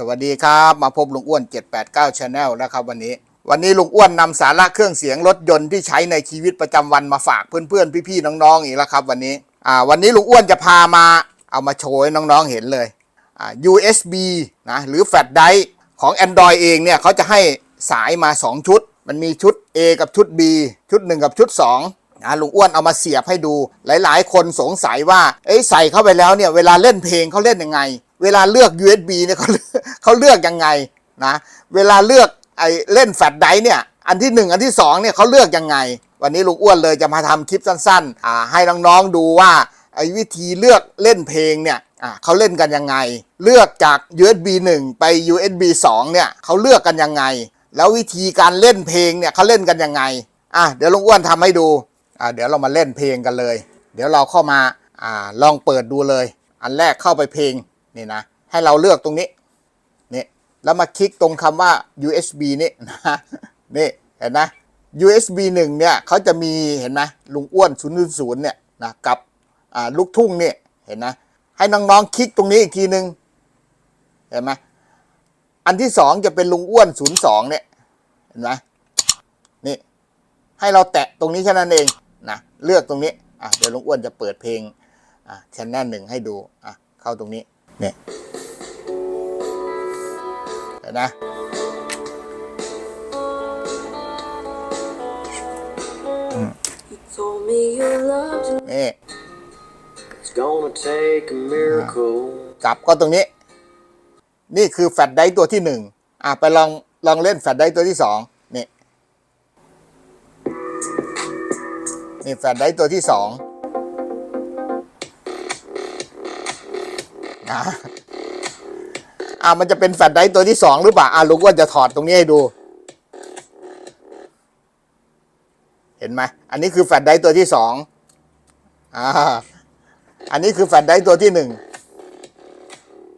สวัสดีครับ มาพบลุงอ้วน 789 Channel นะครับวันนี้ วันนี้ลุงอ้วนนำสาระเครื่องเสียงรถยนต์ที่ใช้ในชีวิตประจำวันมาฝากเพื่อนๆ พี่ๆ น้องๆ อีกแล้วครับวันนี้อ่าวันนี้ลุงอ้วนจะพามาเอามาโชว์ให้น้องๆ เห็นเลยอ่า USB นะหรือแฟลชไดร์ของ Android เองเนี่ยเขาจะให้สายมา 2 ชุด มันมีชุด A กับชุด B ชุด 1 กับชุด 2นะลุงอ้วนเอามาเสียบให้ดูหลาย ๆ คนสงสัยว่า เอ้ยใส่เข้าไปแล้วเนี่ยเวลาเล่นเพลงเขาเล่นยังไง เวลาเลือก USB เนี่ยเขาเขาเลือกยังไงนะเวลาเลือกไอ้เล่นแฟลชไดร์เนี่ยอันที่หนึ่งอันที่สองเนี่ยเขาเลือกยังไง วันนี้ลุงอ้วนเลยจะมาทำคลิปสั้นๆอ่าให้น้องๆดูว่าไอ้วิธีเลือกเล่นเพลงเนี่ยอ่าเขาเล่นกันยังไง เลือกจาก USB 1 ไป USB 2 เนี่ยเขาเลือกกันยังไง แล้ววิธีการเล่นเพลงเนี่ยเขาเล่นกันยังไงอะเดี๋ยวลุงอ้วนทำให้ดูอ่าเดี๋ยวเรามาเล่นเพลงกันเลย เดี๋ยวเราเข้ามาอ่าลองเปิดดูเลย อันแรกเข้าไปเพลง นี่นะ ให้เราเลือกตรงนี้นี่แล้วมาคลิกตรงคำว่า USB นี่นะนี่เห็นนะ USB 1เนี่ยเขาจะมีเห็นไหมลุงอ้วน000เนี่ยนะกับลูกทุ่งเนี่ยเห็นนะให้น้องๆคลิกตรงนี้อีกทีนึงเห็นไหมอันที่สองจะเป็นลุงอ้วน02เนี่ยเห็นไหมนี่ให้เราแตะตรงนี้แค่นั้นเองนะเลือกตรงนี้อะเดี๋ยวลุงอ้วนจะเปิดเพลงอะชแนลหนึ่งให้ดูอะเข้าตรงนี้ เนี่ยเห็นนะ You told me you loved me. นี่ It's gonna take a miracle. กลับก็ตรงนี้ นี่คือแฟลชไดรฟ์ตัวที่หนึ่งอะไปลองลองเล่นแฟลชไดรฟ์ตัวที่สองนี่นี่แฟลชไดรฟ์ตัวที่สอง นะอะมันจะเป็นแฟลชไดร์ตัวที่สองหรือเปล่าอะลุงก็จะถอดตรงนี้ให้ดู เห็นไหมอันนี้คือแฟลชไดร์ตัวที่สองอ่าอันนี้คือแฟลชไดร์ตัวที่หนึ่ง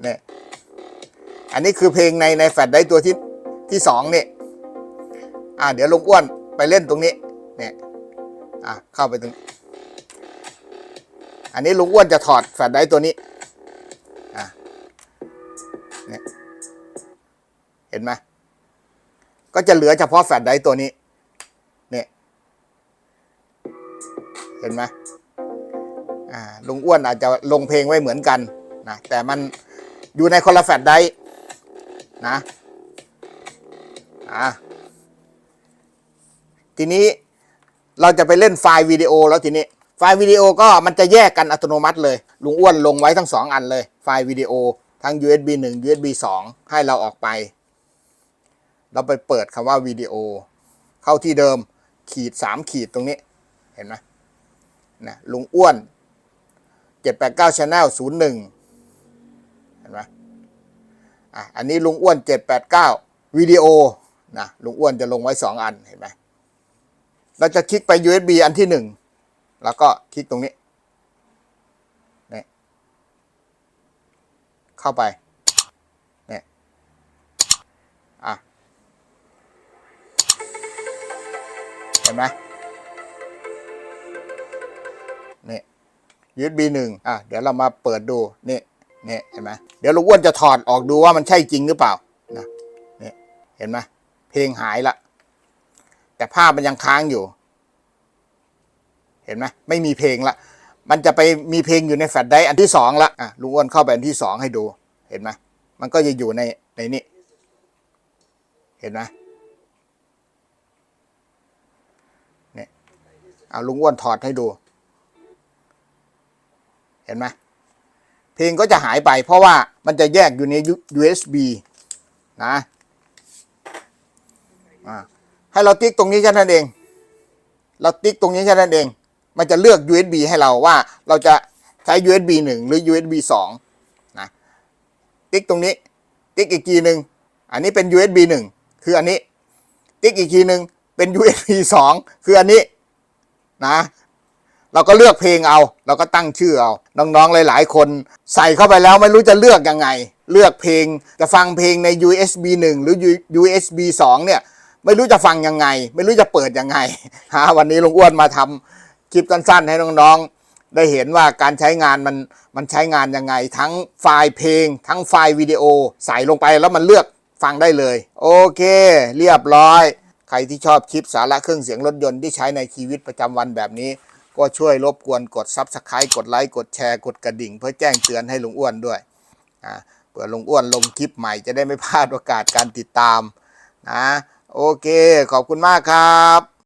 เนี่ยอันนี้คือเพลงในในแฟลชไดร์ตัวที่ที่สองเนี่ยอ่าเดี๋ยวลุงอ้วนไปเล่นตรงนี้เนี่ยอ่าเข้าไปตรงอันนี้ลุงอ้วนจะถอดแฟลชไดร์ตัวนี้ อ่าเนี่ยเห็นไหมก็จะเหลือเฉพาะแฟลชไดร์ตัวนี้เนี่ยเห็นไหมอ่าลุงอ้วนอาจจะลงเพลงไว้เหมือนกันนะแต่มันอยู่ในคนละแฟลชไดร์นะอ่าทีนี้เราจะไปเล่นไฟล์วิดีโอแล้วทีนี้ ไฟล์วิดีโอก็มันจะแยกกันอัตโนมัติเลย ลุงอ้วนลงไว้ทั้งสองอันเลย ไฟล์วิดีโอทั้ง USB 1 USB 2 ให้เราออกไป เราไปเปิดคำว่าวิดีโอ เข้าที่เดิมขีด 3 ขีดตรงนี้ เห็นไหมนะลุงอ้วน 789 Channel 01 เห็นไหมอะอันนี้ลุงอ้วน 789 วิดีโอนะลุงอ้วนจะลงไว้ 2 อันเห็นไหมเราจะคลิกไป USB อันที่ 1 แล้วก็คลิกตรงนี้เนี่ย เข้าไป เนี่ย อะ เห็นไหมนี่ USB หนึ่งอะ เดี๋ยวเรามาเปิดดู นี่นี่เห็นไหมเดี๋ยวลุงอ้วนจะถอดออกดูว่ามันใช่จริงหรือเปล่า นะนี่เห็นไหมเพลงหายละ แต่ภาพมันยังค้างอยู่ เห็นไหมไม่มีเพลงละ มันจะไปมีเพลงอยู่ในแฟลชไดรฟ์อันที่สองละอะลุงอ้วนเข้าไปอันที่สองให้ดูเห็นไหมมันก็จะอยู่ในในนี้เห็นไหมเนี่ยเอาลุงอ้วนถอดให้ดู เห็นไหมเพลงก็จะหายไป เพราะว่ามันจะแยกอยู่ใน USB นะอ่าให้เราติ๊กตรงนี้แค่นั้นเอง เราติ๊กตรงนี้แค่นั้นเอง มันจะเลือก USB ให้เราว่าเราจะใช้ USB 1 หรือ USB 2นะติ๊กตรงนี้ ติ๊กอีกทีหนึ่งอันนี้เป็น USB 1 คืออันนี้ ติ๊กอีกทีหนึ่งเป็น USB 2 คืออันนี้นะเราก็เลือกเพลงเอา เราก็ตั้งชื่อเอา น้องๆ หลาย ๆ คน ใส่เข้าไปแล้วไม่รู้จะเลือกยังไง เลือกเพลงจะฟังเพลงใน USB 1 หรือ USB 2 เนี่ย ไม่รู้จะฟังยังไง ไม่รู้จะเปิดยังไงฮะวันนี้ลุงอ้วนมาทำ คลิปสั้นๆ ให้น้องๆ ได้เห็นว่าการใช้งานมันมันใช้งานยังไง ทั้งไฟล์เพลง ทั้งไฟล์วิดีโอใส่ลงไปแล้วมันเลือกฟังได้เลย โอเค เรียบร้อย ใครที่ชอบคลิปสาระเครื่องเสียงรถยนต์ที่ใช้ในชีวิตประจำวันแบบนี้ ก็ช่วยรบกวนกด Subscribe กดไลค์กดแชร์กดกระดิ่ง เพื่อแจ้งเตือนให้ลุงอ้วนด้วยอ่าเผื่อลุงอ้วนลงคลิปใหม่จะได้ไม่พลาดโอกาสการติดตามนะโอเค ขอบคุณมากครับ